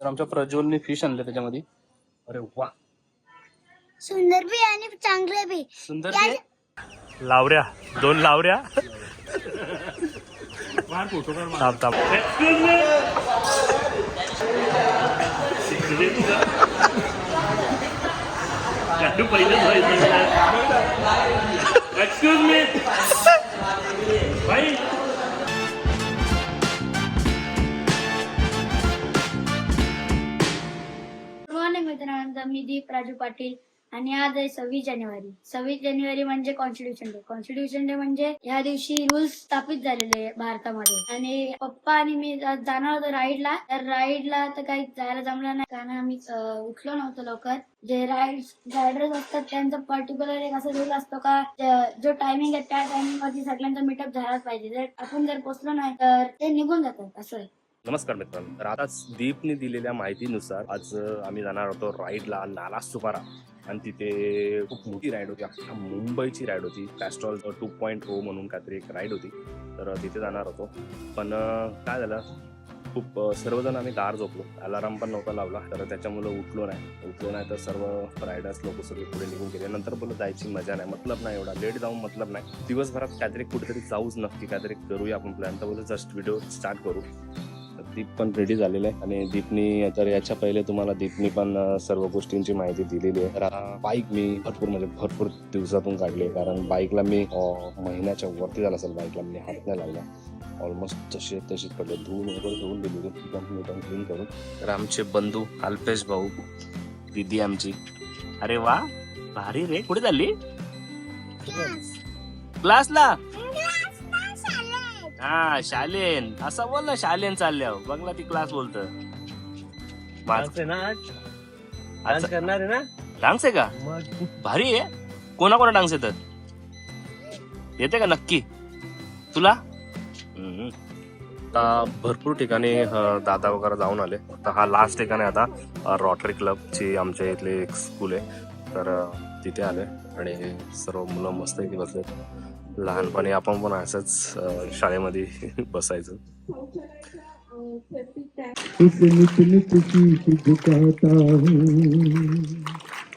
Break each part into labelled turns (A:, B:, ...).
A: तर आमच्या प्रज्वलने फिश आणले त्याच्यामध्ये. अरे वा.
B: सुंदर बी आणि चांगले बी.
A: सुंदर ते लावऱ्या. दोन लावऱ्या. थांब थांब. एक्सक्यूज मी भाई.
B: मित्रांनो मी दीप राजू पाटील आणि आज आहे सव्वीस जानेवारी. सव्वीस जानेवारी म्हणजे कॉन्स्टिट्यूशन डे कॉन्स्टिट्यूशन डे म्हणजे ह्या दिवशी रूल्स स्थापित झालेले आहे भारतामध्ये. आणि पप्पा आणि मी जाणार होतो राईडला तर राईडला तर काही जायला जमलं नाही. कारण आम्ही उठलो नव्हतो लवकर. जे राईड रायडर्स असतात त्यांचा पर्टिक्युलर एक असा रूल असतो का जो टायमिंग आहे त्या टायमिंग वरती सगळ्यांचा मीटअप झालाच पाहिजे. जर आपण जर पोचलो नाही तर ते निघून जातात असं आहे.
A: नमस्कार मित्रांनो. तर आता दीपने दिलेल्या माहितीनुसार आज आम्ही जाणार होतो राईडला नाला सुपारा. आणि तिथे खूप मोठी राईड होती. अख्ख्या मुंबईची राईड होती. कॅस्ट्रॉल टू पॉईंट ओ म्हणून काहीतरी एक राईड होती. तर तिथे जाणार होतो. पण काय झालं? खूप सर्वजण आम्ही गार झोपलो. अलाराम पण नव्हता लावला. तर त्याच्यामुळे उठलो नाही. उठलो नाही तर सर्व रायडर्स लोक सगळे पुढे निघून गेले. नंतर बोलत जायची मजा नाही. मतलब नाही एवढा. लेट जाऊन मतलब नाही. दिवसभरात काहीतरी कुठेतरी जाऊच नक्की. काहीतरी करूया आपण प्लॅन तर बोलत जस्ट व्हिडिओ स्टार्ट करू. दीप पण रेडी झालेला आहे. आणि दीपनी तर याच्या पहिले तुम्हाला दीपनी पण सर्व गोष्टींची माहिती दिलेली आहे. बाईक मी भरपूर म्हणजे भरपूर दिवसातून काढली. कारण बाईकला मी महिन्याच्या वरती झाला असेल बाईकला मी हात नाही लागला ऑलमोस्ट तशी तशीच पडले. धुवून वगैरे धुवून दिली होती क्लीन करून. तर आमचे बंधू अल्पेश भाऊ दिदी आमची. अरे वा! भारी रे. कुठे चालली? क्लासला हा शालेन. असं बोल ना शालेन चालल्या बघला ती क्लास बोलत.
C: डान्स आहे ना डान्स करणार आहे ना?
A: डान्स आहे का?
C: मग?
A: भारी आहे. कोणा कोणा डान्स येतात? येते का नक्की? तुला? हम्म. आता भरपूर ठिकाणी अं, दादा वगैरे जाऊन आले. आता हा लास्ट ठिकाणी आता अं, रोटरी क्लबची आमच्या इथली एक स्कूल आहे. तर अं, तिथे आले आणि सर्व मुलं मस्त इथे बसले लहानपणी आपण पण असंच शाळेमध्ये बसायचं.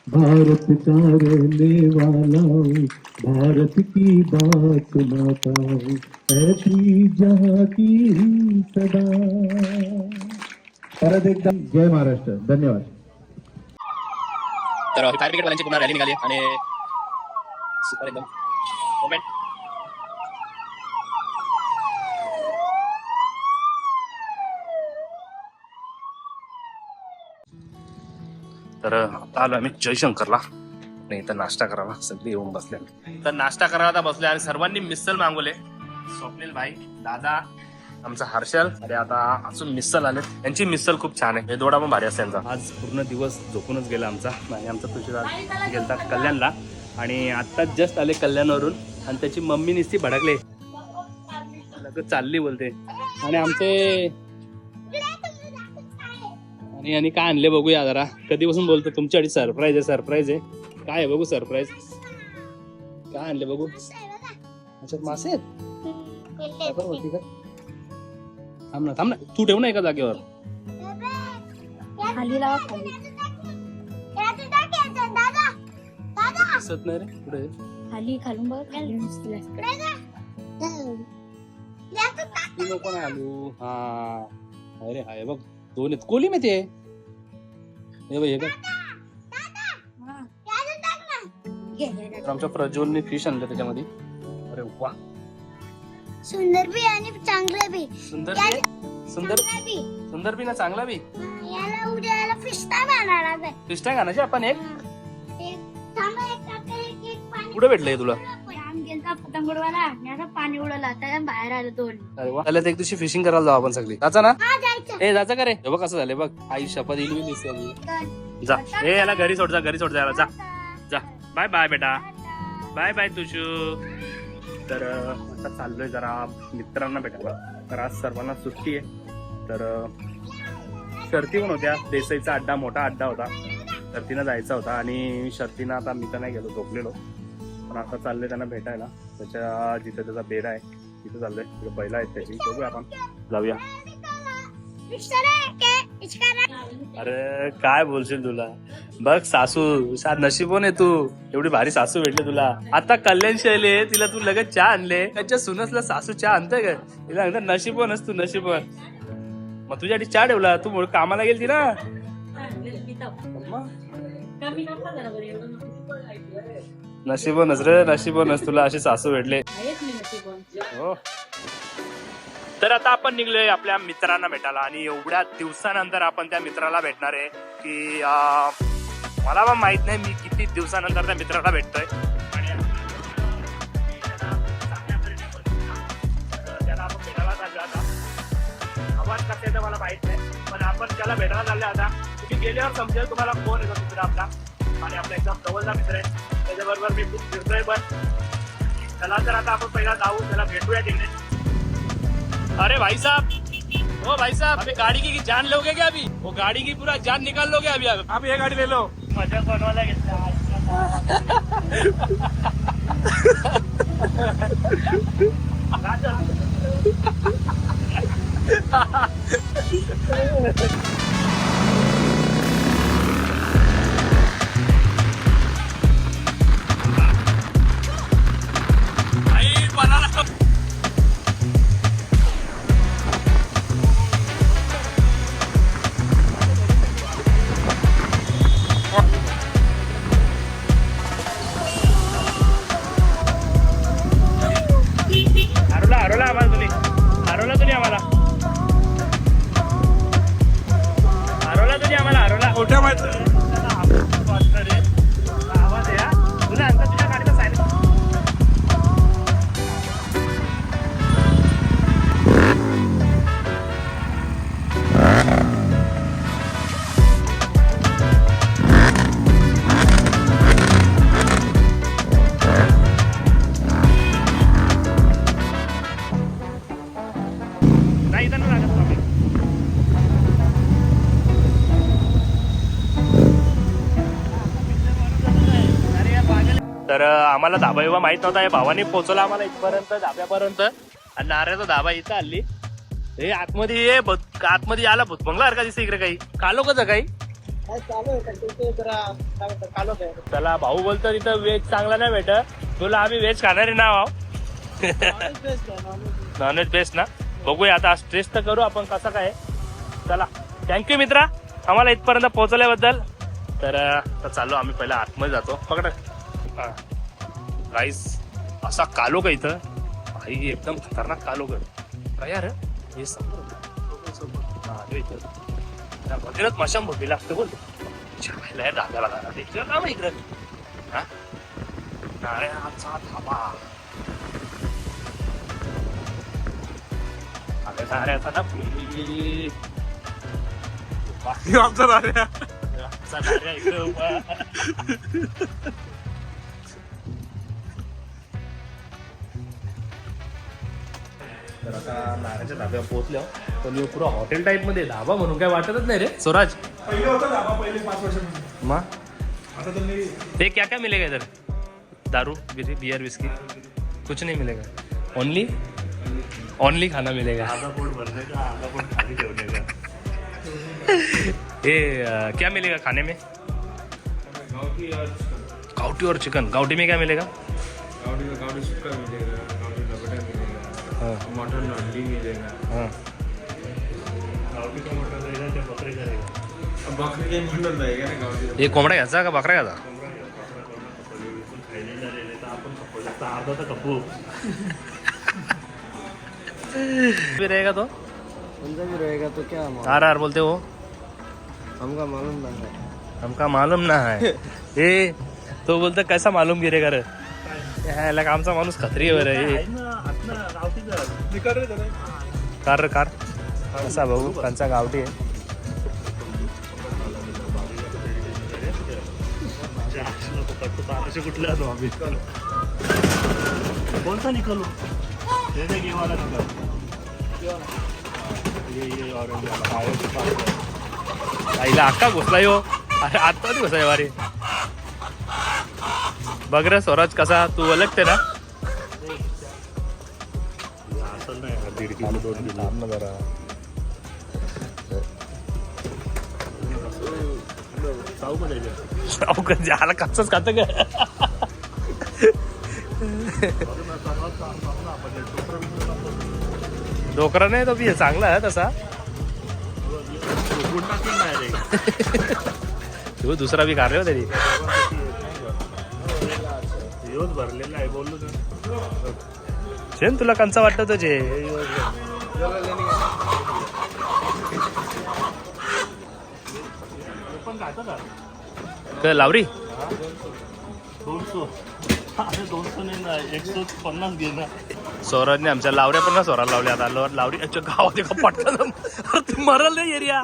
D: भारत का वाला हूँ भारत की बात सुनाता हूँ ऐसी जहाँ की ही सदा परत एकदम जय महाराष्ट्र धन्यवाद
A: तर फायर ब्रिगेडवाल्यांची पुन्हा रॅली निघाली आणि सुपर एकदम. मोमेंट तर आता आलो आम्ही जयशंकरला. आणि इथं नाश्ता करायला सगळे येऊन बसले तर नाश्ता करायला आता बसले आणि सर्वांनी मिसल मागवले. स्वप्नील भाई दादा आमचा हर्षल अरे आता अजून मिसल आले त्यांची मिसल खूप छान आहे. हे दोडा पण भारी असते त्यांचा आज पूर्ण दिवस झोपूनच गेला आमचा. आणि आमचा तुझ्या गेलता कल्याणला. आणि आता जस्ट आले कल्याणवरून. आणि त्याची मम्मी निसती भडकले. लगेच चालली बोलते. आणि आमचे आणि आणि काय आणले बघूया जरा. कधीपासून बोलतो तुमच्यासाठी सरप्राईज आहे सरप्राईज आहे. काय आहे बघू सरप्राईज काय आणले बघू? अच्छा मासे आहेत? थांब ना थांब ना. तू ठेव ना एका जागेवर.
B: खाली लावा खाली.
A: दिसत नाही रे. पुढे.
B: खाली खालून बघ खाली नुसती
A: तू नको ना आलू. हा. अरे हाय. बघ. दोन आहेत कोली माहिती आहे हे बघ हे बघ. तर आमच्या प्रज्वलने फिश आणले त्याच्यामध्ये. अरे वा.
B: सुंदर बी आणि चांगले बी.
A: सुंदर बी. सुंदर
B: चांगलं बी.
A: सुंदर बी ना चांगला बी?
B: याला उद्या याला फिश टाइम आणणार आहे
A: फिश टँक आणायचे आपण एक?
B: एक थांबा एक टाका, एक एक पाणी
A: कुठे भेटलंय तुला?
B: पतंगडवाला पाणी उडवलं. आता बाहेर आलं दोन.
A: अरे वा. त्याला एक दिवशी फिशिंग करायला जाऊ आपण सगळी. जायचा ना?
B: हा जायचं.
A: ए जायचं का रे? हे बघ कसं झालं बघ. आई शपथ येईल मी दिसेल. जा. ए याला घरी सोड जा घरी सोड जा. याला जा. जा बाय बाय बेटा. बाय बाय तुझू. तर आता चाललोय जरा मित्रांना भेटायला. तर आज सर्वांना सुट्टी आहे. तर शर्ती पण होत्या. देसाईचा अड्डा मोठा अड्डा होता. शर्तीनं जायचा होता आणि शर्तीनं आता मी तर नाही गेलो झोपलेलो. पण आता चाललोय त्यांना भेटायला. त्याच्या जिथे त्याचा बेड आहे तिथे चाललोय. तिथे बैला आहेत त्याची. बघूया आपण. जाऊया.
B: आहे,
A: अरे काय बोलशील तुला? बघ सासू सा नशीबोन आहे तू. एवढी भारी सासू भेटली तुला. आता कल्याण शैली आहे तिला तू लगेच चहा आणले. त्याच्या सुनसला सासू चहा आणते का? तिला सांगतात नशीबोनच तू नशीबोन मग तुझ्यासाठी चहा ठेवला. तू कामाला गेलती ना? नशीबनच रे नशीबनच तुला अशी सासू भेटले. हो. तर आता आपण निघलोय आपल्या मित्रांना भेटायला आणि एवढ्या दिवसानंतर आपण त्या मित्राला भेटणार आहे की मला पण माहीत नाही मी किती दिवसानंतर त्या मित्राला भेटतोय. आवाज कसा मला माहीत नाही पण आपण त्याला भेटायला चालले आता. तुम्ही गेल्यावर समजेल तुम्हाला कोण येतो मित्र आपला. आणि आपला एकदम जवळचा मित्र आहे. त्याच्याबरोबर मी खूप फिरतोय पण चला तर आता आपण पहिला जाऊ त्याला भेटूया तिकडे. अरे भाई साहब ओ भाई साहब अभी गाड़ी की जान लोगे क्या अभी? वो गाड़ी की पूरा जान निकाल लोगे अभी आप? ये गाड़ी ले लो। मज़ा घेतला तर आम्हाला धाबा बिबा माहीत नव्हता. या भावाने पोहोचवला आम्हाला इथपर्यंत धाब्यापर्यंत. आणि नाऱ्याचा धाबा इथं आली हे आतमध्ये ये भूत- आतमध्ये आला भूत. बंगला का दिसत इकडे काही. कालो कसं काही? चला भाऊ बोलतो तिथं व्हेज चांगला नाही भेटत. तुला आम्ही व्हेज खाणारे नाव आहो नॉनव्हेज बेस्ट ना? बघूया आता स्ट्रेस तर करू आपण कसं काय. चला थँक्यू मित्रा. आम्हाला इथपर्यंत पोहोचवल्याबद्दल तर अं, आता चाललो आम्ही पहिला आतमध्ये जातो. पकड. राईस असा कालो का इथं? भाई एकदम खतरनाक कालो कर काय यार हे समोर इथं. मंदिरात मशाम भोगी लागतं बोल. छायला दादाला दादा इकडं का मग इकडं. हा? नारळाचा धाबा नारळाचा ना फुली. आमचा नारळ आमचा नारळ इकडं तर आता नारळाच्या धाब्यावर पोहोचलो पण पुरा हॉटेल टाईप मध्ये धाबा म्हणून काय वाटतच नाही रे. स्वराज.
E: पहिले होता धाबा पहिले पाच वर्षापूर्वी.
A: मग
E: आता तुम्ही
A: ते क्या क्या मिलेगा इधर? दारू बियर बियर विस्की कुछ नहीं मिलेगा. ओनली ओनली खाना मिलेगा. ये क्या मिलेगा खाने में?
E: और
A: गाउटी और चिकन गाउटी में क्या मिलेगा?
E: गावठी सुक्का मिलेगा. मटन हंडी मिलेगा.
A: हाँ.
E: गावठी का मटन रहेगा क्या बकरे का रहेगा अब बकरे का मटन रहेगा ना गावठी का
A: ये कोंबडा घ्यायचा का बकरा घ्यायचा भी रहेगा तो?
C: कोणता भी रहेगा तो क्या?
A: आर आर बोलते हो
C: हमका मालूम ना है.
A: हमका मालूम ना है. ए तो बोलतो कैसा मालूम गिरेगा रे? आमचा माणूस खत्री आहे हे
E: रे
A: कार रे कार. कसा बघू त्यांचा गावठी आहे.
E: कोणता निकालू?
A: आईला अक्का घुसला यो. अरे आता नाही घुसाय वारे. बघ रे स्वराज कसा? तू ओळखते ना?
E: किलो दोन किलो
A: थांब ना जरा. कच्चाच खात का? डोकरा नाही तो बी चांगला आहे तसा. तो दुसरा बी तरी
E: दिवस भरलेला आहे बोललो
A: शेन तुला कंचा वाटत तुझे लावरी?
E: दोनशे
A: आमच्या लावऱ्या पण ना सोराला लावल्या आता लावरी गावात एका पटकन अरे मरल नाही एरिया.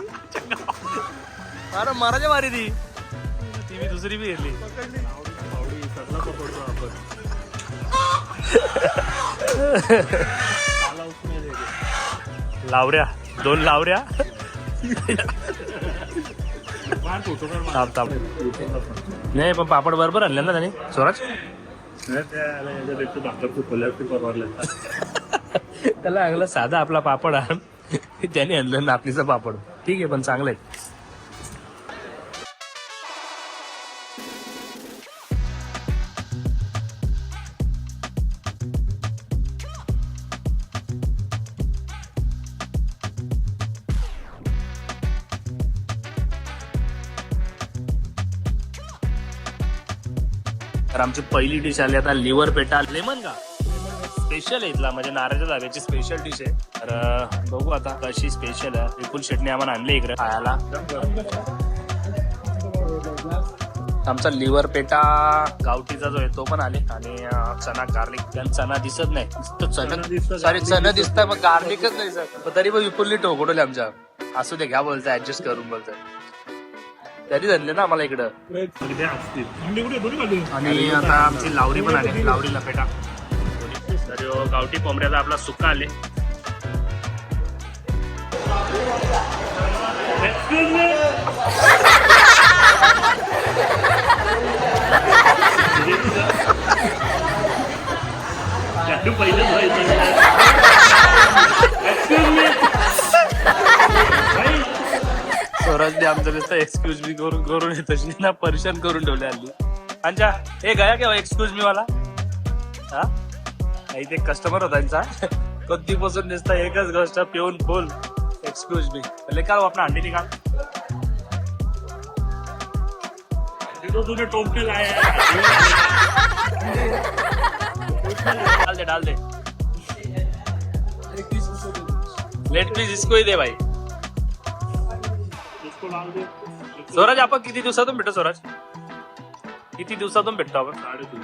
A: अरे मराच्या मारी ती. ती दुसरी बी गेली
E: आवडी सगळा पकडतो आपण
A: लावऱ्या. दोन लावऱ्या. नाही पण पापड बरोबर आणले ना त्याने. स्वराज? त्याला लागलं साधा आपला पापड आण. त्याने आणलं नापणीचा पापड. ठीक आहे पण चांगलं आहे. तर आमची पहिली डिश आली आता लिव्हर पेटा लेमन का? स्पेशल आहे इथला म्हणजे नारळच्या जागेची स्पेशल डिश आहे. तर बघू आता कशी स्पेशल आहे. विपुल शेटने आम्हाला आणले इकडे खायला. आमचा लिव्हर पेटा गावठीचा जो आहे तो पण आले. आणि चना गार्लिक चना दिसत नाही. नुसतं चना
E: दिसतं,
A: सॉरी चना
E: दिसतं.
A: मग गार्लिकच नाही सर तरी पण विपुलने टोकटवले आमच्या. असू दे घ्या बोलतोय ऍडजस्ट करून बोलतोय. तरी आणले ना आम्हाला इकडं. आणि आता आमची लावरी पण आली लावरी लपेटा. तर ह्यो गावठी कोंबड्याचा आपला सुक्का आले.
E: त्यातून
A: आमचं नुसतं एक्सक्यूज मी करून करून तशी ना परेशान करून ठेवले हल्ली. अंजा हे गया केव्हा एक्सक्यूज मी वाला. हा? नाही ते कस्टमर होता त्यांचा. कधीपासून नुसतं एकच गोष्ट पिऊन फुल. एक्सक्यूज मी पहिले का आपण अंडी निघाल
E: तो तुझे लाया.
A: डाल दे डाल दे. लेट प्लीज इसको ही दे भाई. स्वराज आपण किती दिवसातून भेटतो स्वराज? किती दिवसातून भेटतो आपण?
E: साडेतीन.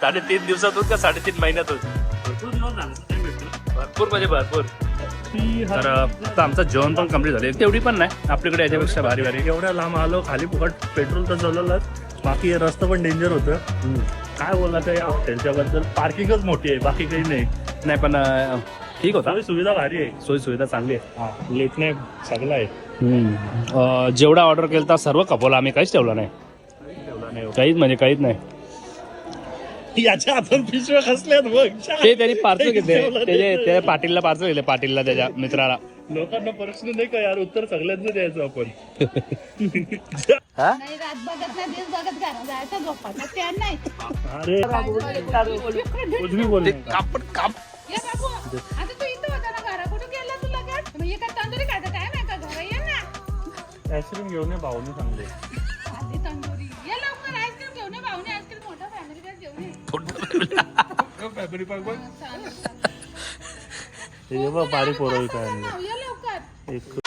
A: साडेतीन दिवसातून का साडेतीन महिन्यातून?
E: भरपूर दिवस झाले
A: भरपूर म्हणजे भरपूर.
E: ती
A: तर आता आमचं जेवण पण कंप्लीट झालं. तेवढी पण नाही. आपल्याकडे याच्यापेक्षा भारी भारी.
E: एवढ्या लांब आलो खाली फुकट पेट्रोल तर चालवलं बाकी रस्ता पण डेंजर होतं. काय बोलला त्या हॉटेलच्या पार्किंगच मोठी आहे बाकी काही नाही.
A: नाही पण अं, ठीक होता.
E: सोयी सुविधा भारी आहे.
A: सोयी सुविधा चांगली आहे.
E: लेट नाही चांगला आहे.
A: अं, जेवढा ऑर्डर केला तर सर्व कपवला आम्ही काहीच ठेवला नाही. काहीच म्हणजे काहीच नाही.
E: याच्या हातात पिशव्या खसल्यात बघ.
A: ते त्यांनी पार्सल घेतले. त्याचे त्या पाटीलला पार्सल घेतले पाटीलला त्याच्या मित्राला.
E: लोकांना प्रश्न नाही का यार? उत्तर सगळ्यांचं द्यायचं आपण.
A: हा
F: नाही रात बघत नाही दिवस बघत घरा जायचं झोपायचं. त्या नाही.
E: अरे
A: कापड काप
F: ये बाबू. आता तू
E: आईस्क्रीम घेऊन ये भाऊने सांगले
F: आधी तंदुरी. ये लवकर आईस्क्रीम घेऊन ये भाऊने. आईस्क्रीम मोठा फॅमिली पॅक घेऊन ये.
E: फॅब्री पार्क बघ
F: चालेल, चालेल.
E: हे बघ बारीक पोरं काय
F: ये लवकर.
E: एक